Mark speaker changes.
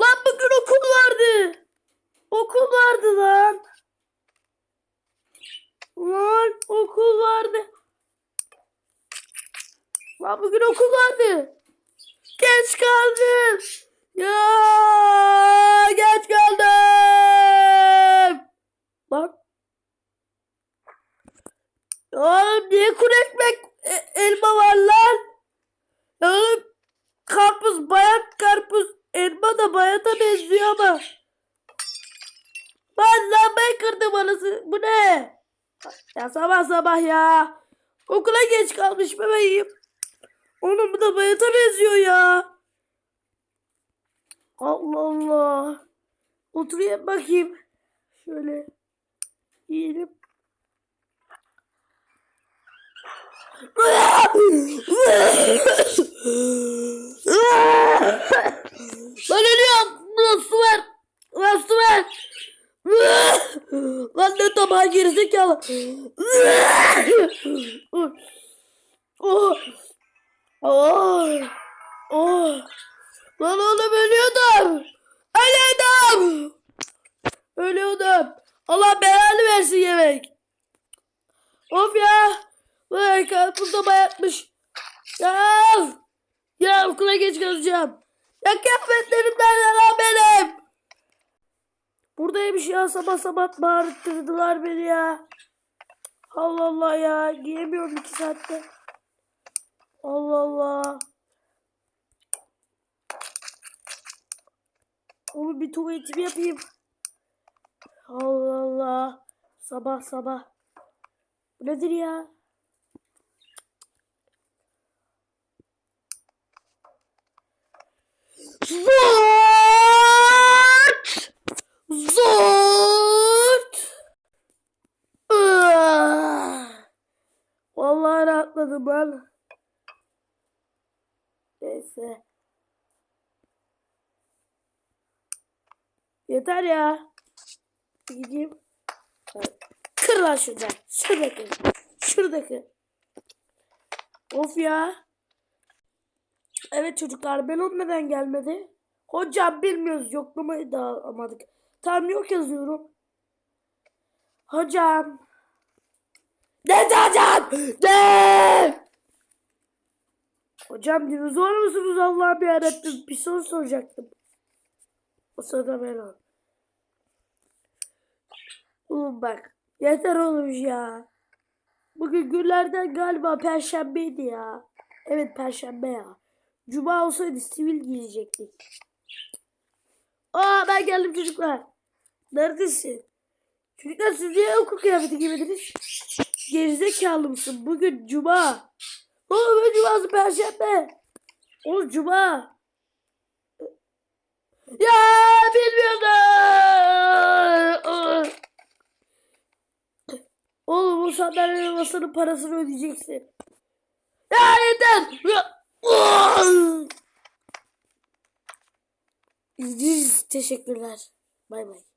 Speaker 1: Lan bugün okul vardı. Okul vardı lan. Lan okul vardı. Lan bugün okul vardı. Geç kaldım. Ya geç kaldım. Lan. Oğlum niye kuru ekmek e- elma var lan? Oğlum karpuz bayat karpuz elma da bayata benziyor ama. Ben lambayı kırdım anası. Bu ne? Ya sabah sabah ya. Okula geç kalmış bebeğim. Oğlum bu da bayata benziyor ya. Allah Allah. Oturayım bakayım. Şöyle. Yiyelim. Lan ölüyorum. Lan su ver. Lan ver. Lan ne tabağı gerizekalı. Oh. Lan oğlum ölüyordum. Ölüyordum. Ölüyordum. Allah belanı versin yemek. Of ya. Vay karpuz da bayatmış. Ya. Ya okula geç kalacağım. Ya kıyafetlerim nerede lan benim? Buradaymış ya sabah sabah bağırttırdılar beni ya. Allah Allah ya. Giyemiyorum iki saatte. Allah Allah. Oğlum bir tuvaletimi yapayım. Allah Allah. Sabah sabah. Bu nedir ya? Rahatladım ben. Neyse. Yeter ya. Gideyim. Kır lan şuradan. Şuradaki. Şuradaki. Of ya. Evet çocuklar Belon neden gelmedi? Hocam bilmiyoruz yoklamayı da alamadık. Tam yok yazıyorum. Hocam. Ne hocam? Ne? Hocam dinozor musunuz Allah'ım yarabbim? Bir soru soracaktım. O sırada Belon. Oğlum bak. Yeter olmuş ya. Bugün günlerden galiba perşembeydi ya. Evet perşembe ya. Cuma olsaydı sivil giyecektik. Aa ben geldim çocuklar. Neredesin? Çocuklar siz niye okul kıyafeti giymediniz? Gerizekalı mısın? Bugün cuma. Oğlum ben cuması perşembe. Oğlum cuma. Ya bilmiyordum. Oğlum o sandalyenin masanın parasını ödeyeceksin. Ya yeter. Teşekkürler. Bay bay.